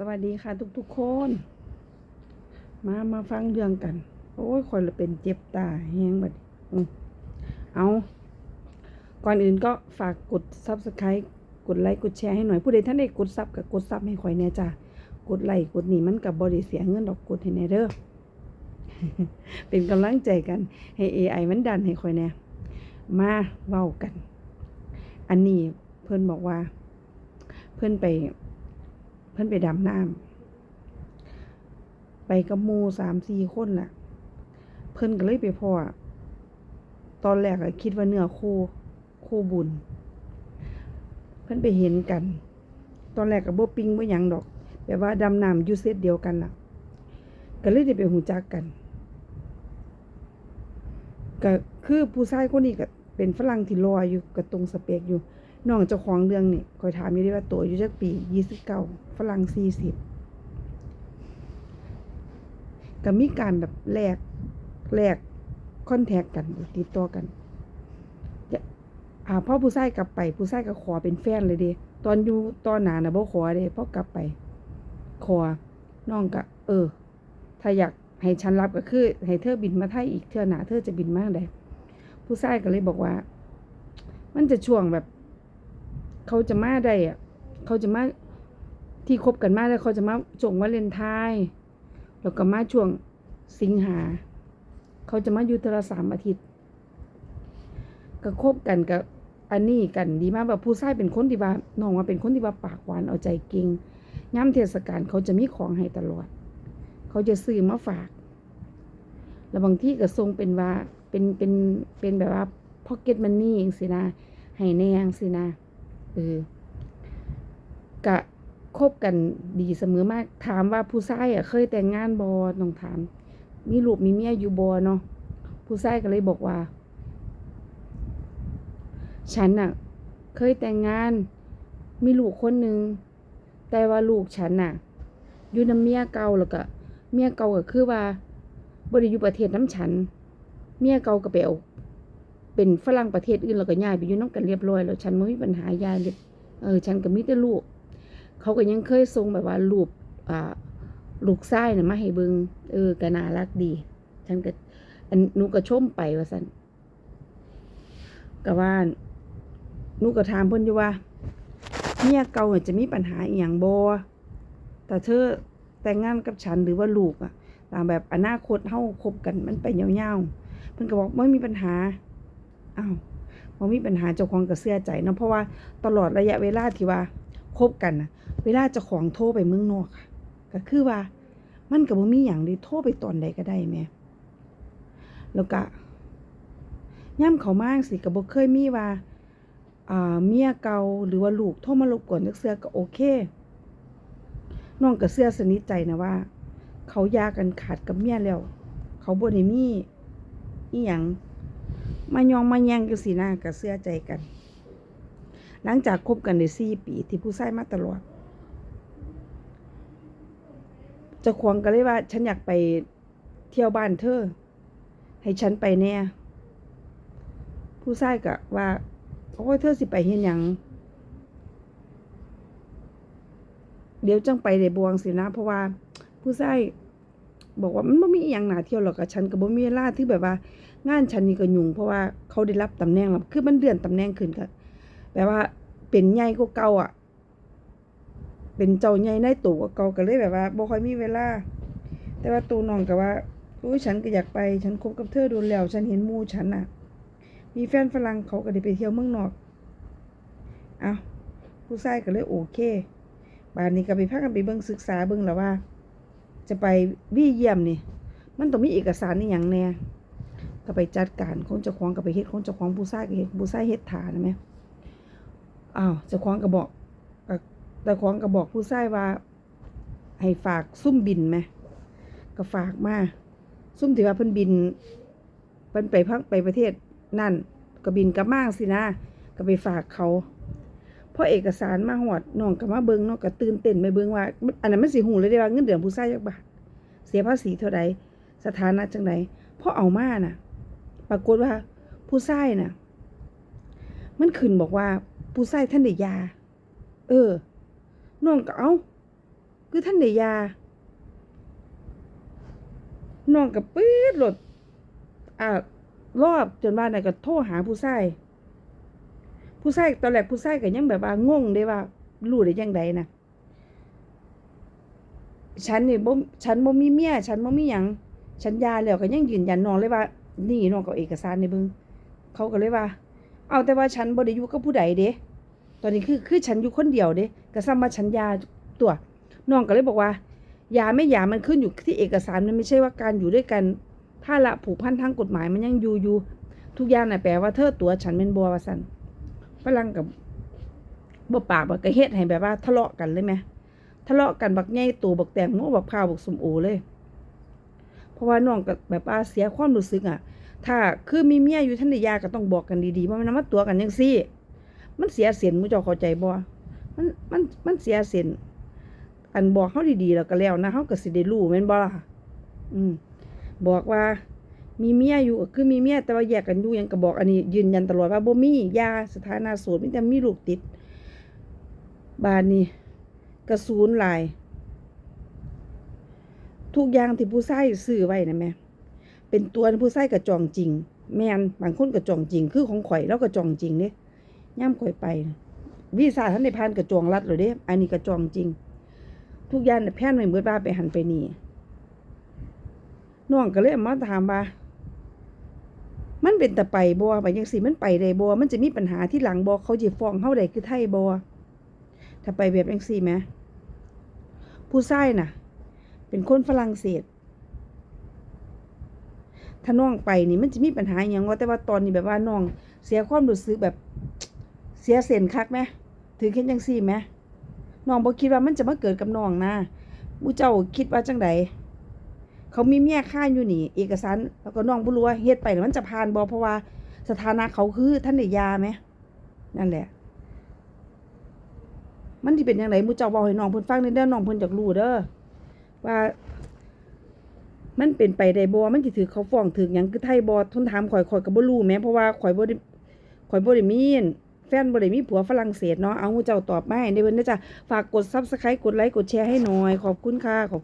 สวัสดีค่ะทุกๆคน มามาฟังเรื่องกัน โอ้ยคนละเป็นเจ็บตาแห้งบัดอืมเอา ก่อนอื่นก็ฝากกด subscribe กดไลค์กดแชร์ให้หน่อยผู้ใดท่านได้กดซับกับกดซับให้ข่อยแน่จ้ากดไลค์กดนี่มันกับบริเสียเงินดอกกดให้แน่เด้อเป็นกำลังใจกัน ให้ AI มันดันให้ข่อยแน่มาเว้ากัน อันนี้เพื่อนบอกว่า เพื่อนไป พื่นไปดำน้ำไปกับมูสามสี่คนล่ะ เพื่นก็เลยไปพ่อตอนแรกอะคิดว่าเนื้อคู่คู่บุญ เพื่นไปเห็นกัน ตอนแรกกับโบปิงบ่หยังดอกแบบว่าดำน้ำยูเซตเดียวกันล่ะ ก็เลยได้ไปหูจักกัน ก็คือผู้ชายคนนี้ก็เป็นฝรั่งที่รออยู่ก็ตรงสเปกอยู่ น้องเจ้าของเรื่องนี่คอยถามอยู่ดีว่าตัวอยู่จักปียี่สิบเก้าฝรั่งสี่สิบก็มีการแบบแลกแลกคอนแทคกันติดต่อกันจะอ่าพ่อผู้ชายกลับไป ผู้ชายก็ขอเป็นแฟนเลยเด้ตอนอยู่ตอนหนานะบ่ขอเด้พ่อกลับไปขอน้องก็เออ ถ้าอยากให้ฉันรับก็คือ ให้เธอบินมาไทยอีกเทื่อหนาเธอจะบินมากได้ผู้ชายก็เลยบอกว่า มันจะช่วงแบบ เขาจะมาได้อะเขาจะมาที่คบกันมาแล้วเขาจะมาจงวาเลนไทน์แล้วก็มาช่วงสิงหา เขาจะมาอยู่ทละสามอาทิตย์ ก็คบกันกับอันนี้กันดีมากแบบผู้ชายเป็นคนที่ว่าน้องว่าเป็นคนที่ว่าปากหวานเอาใจเก่งย่ำเทศกาลเขาจะมีของให้ตลอด เขาจะซื้อมาฝาก แล้วบางที่ก็ทรงเป็นว่าเป็นเป็นเป็นแบบว่าพ็อกเก็ตมันนี่เองสินะให้แนงสินะ เออกะคบกันดีเสมอมาก ถามว่าผู้ชายอะ เคยแต่งงานบอน้องถาม มีลูกมีเมียอยู่บอเนาะผู้ชายก็เลยบอกว่า ฉันน่ะ เคยแต่งงาน มีลูกคนหนึ่งแต่ว่าลูกฉันน่ะ อยู่น้ำเมียเก่าแล้วก็เมียเก่าก็คือว่าบริยูประเทศน้ำฉัน เมียเก่าก็ไปเอา เป็นฝรั่งประเทศอื่นแล้วก็ย้ายไปอยู่น้ำกันเรียบร้อยแล้วฉันไม่มีปัญหายายเลยเออฉันก็มีแต่ลูกเขาก็ยังเคยส่งแบบว่ารูปอ่าลูกไส้น่ะมาให้เบิงเออก็น่ารักดี ฉันก็อันนูก็ชมไปว่าสันก็ว่านูก็ถามเพิ่นอยู่ว่าเมียเก่าจะมีปัญหาอีหยังบ่แต่เธอแต่งงานกับฉันหรือว่าลูกอะตามแบบอนาคตเฮาคบกันมันไปยาวๆเพิ่นก็บอกไม่มีปัญหา อ้าวบ่มีปัญหาเจ้าของก็เชื่อใจเนาะเพราะว่าตลอดระยะเวลาที่ว่าคบกันนะเวลาเจ้าของโทรไปเมืองนอกอะก็คือว่า มันก็บ่มีหยังดิโทรไปตอนใดก็ได้แม่แล้วก็ย่ำเขามาจั่งสิก็บ่เคยมีว่าอ่าเมียเก่าหรือว่าลูกโทรมารบกวนจักเทื่อก็โอเคน้องก็เชื่อสนิทใจนะว่า เขายากันขาดกับเมียแล้ว เขาบ่ได้มีอีหยัง มายองมาแยงจังซี่นะก็เชื่อใจกัน หลังจากคบกันได้4ปีที่ผู้ชายมาตลอดจ้าของก็เลยว่า ฉันอยากไปเที่ยวบ้านเธอ ให้ฉันไปแน่ผู้ชายก็ว่าโอ้ยเธอสิไปเห็นยังเดี๋ยวจังไปได้บวงสินะ เพราะว่า ผู้ชาย บอกว่ามันไม่มีอย่างหนาเที่ยวหรอกกับฉันก็บ่มีเวลาที่แบบว่า งานฉันนี่ก็ยุ่งเพราะว่าเขาได้รับตำแหน่งแล้วคือมันเดือนตำแหน่งขึ้นก็แบบว่าเป็นใหญ่กว่าเก่าอะ เป็นเจ้าใหญ่ในตัวกว่าเก่าก็เลยแบบว่าบ่ค่อยมีเวลา แต่ว่าตัวน้องก็ว่าโอ้ยฉันก็อยากไปฉันคบกับเธอโดนแล้ว ฉันเห็นมูฉันน่ะ มีแฟนฝรั่งเขาก็ได้ไปเที่ยวเมืองนอกเอาผู้ชายก็เลยโอเคบานนี้ก็ไปพักกันไปเบิ่งศึกษาเบิ่งแล้วว่า จะไปวี่เยี่ยมนี่ มันต้องมีเอกสารนี่อย่างแน่ก็ไปจัดการคนเจ้าของก็ไปเฮ็ดคนเจ้าของผู้ชายก็เฮ็ดผู้ชายเฮ็ดฐานนะแม่อ้าวเจ้าของก็บอกก็เจ้าของก็บอกผู้ชายว่า ให้ฝากซุ่มบินไหมก็ฝากมาซุ่มที่ว่าเพิ่นบินเพิ่นไปพักไปประเทศนั่นก็บินกลับมาสินะ ก็ไปฝากเขา พอเอกสารมาหอดน้องก็มาเบิ่งเนาะก็ตื่นเต้นไปเบิ่งว่า อันนั้นมันสิหูเลยได้ว่าเงินเดือนผู้ชายจักบาทเสียภาษีเท่าใดสถานะจังไดพอเอามาน่ะ ปรากฏว่าผู้ชายน่ะ มันขึ้นบอกว่าผู้ชายท่านได้ยา เออน้องก็เอาคือท่านได้ยาน้องก็ปื๊ดรถอ่ารอบจนว่าน่ะก็โทรหาผู้ชาย ผู้ชายตอนแรกผู้ชายก็ยังแบบว่างงเด้ว่ารู้ได้จังไดน่ะฉันนี่บ่ฉันบ่มีเมียฉันบ่มีหยังฉันยาแล้วก็ยังยืนยันน้องเลยว่า นี่น้องก็เอาเอกสารในเบิ่งเขาก็เลยว่า เอาแต่ว่าฉันบ่ได้อยู่กับผู้ใดเด้ตอนนี้คือคือฉันอยู่คนเดียวเด้ก็ซ้ำว่าฉันยาตัวน้องก็เลยบอกว่า ยาไม่ยามันขึ้นอยู่ที่เอกสารมันไม่ใช่ว่าการอยู่ด้วยกัน ถ้าละผูกพันทางกฎหมายมันยังอยู่อยู่ทุกอย่างน่ะแปลว่าเธอตัวฉันเป็นบัวว่าซั่น ฝรั่งกับบ่ปากบ่ก็เฮ็ดให้แบบว่า ทะเลาะกันเลยแหมทะเลาะกันบักใหญ่ตัวบักแตงโมบักพร้าวบักสมโอเลย เพราะว่าน้องก็แบบว่าเสียความรู้สึกอะ ถ้าคือมีเมียอยู่ท่านใดยาก็ต้องบอกกันดีๆว่ามันมาตัวกันจังซี่ มันเสียเสียนมู้เจ้าเข้าใจบ่มันมันมันเสียเสียนอันบอกเฮาดีๆแล้วก็แล้วนะเฮาก็สิได้รู้แม่นบ่ล่ะอืมบอกว่า มีเมียอยู่ก็คือมีเมียแต่ว่าแยกกันอยู่ยังก็บอกอันนี้ยืนยันตลอดว่าบ่มียาสถานะโสดมีแต่มีลูกติด บานนี้กระสูนลาย ทุกอย่างที่ผู้ใช้ซื้อไว้นะแม่เป็นตัวผู้ใช้กระจองจริง แม่นบางคนกระจองจริง คือของข่อยแล้วกระจองจริงเด้ย่ำข่อยไปวีซ่าท่านในพานกระจองรัดเลยเด้อันนี้กระจองจริง ทุกอย่างเนี่ยแพนไว้เมื่อบ้าไปหันไปนี่น้องก็เลยมาถามว่า มันเป็นตะไปบ่ไปยังสิมันไปได้บ่มันจะมีปัญหาที่หลังบ่เขาจะฟ้องเฮาได้คือไทยบ่ถ้าไปแบบจังซี่แหมผู้ชายน่ะ เป็นคนฝรั่งเศสถ้าน้องไปนี่มันจะมีปัญหาอย่างว่าแต่ว่าตอนนี้แบบว่าน้อง เสียความรู้สึกแบบเสียเส้นคักไหมถือเข็นจังซี่ไหมน้องบ่คิดว่ามันจะมาเกิดกับน้องนะมูเจ้าคิดว่าจังใด เขามีเมียค่าอยู่นี่ เอกสารแล้วก็น้องบ่รู้ว่าเฮ็ดไปมันจะผ่านบ่เพราะว่าสถานะเขาคือท่านได้ยาไหมนั่นแหละ มันสิเป็นจังไดมูเจ้าเว้าให้น้องเพิ่นฟังเด้อน้องเพิ่นอยากรู้เด้อว่า มันเป็นไปได้บ่มันสิถือเขาฟ้องถึงหยังคือไทยบ่ทุนถามข่อยข่อยก็บ่รู้แหมเพราะว่าข่อยบ่ได้ข่อยบ่ได้มีแฟนบ่ได้มีผัวฝรั่งเศสเนาะเอาฮู้เจ้าตอบมาให้ได้เพิ่นเด้จ้ะฝากกด Subscribe กดไลค์กดแชร์ให้หน่อย ขอบคุณค่ะขอบ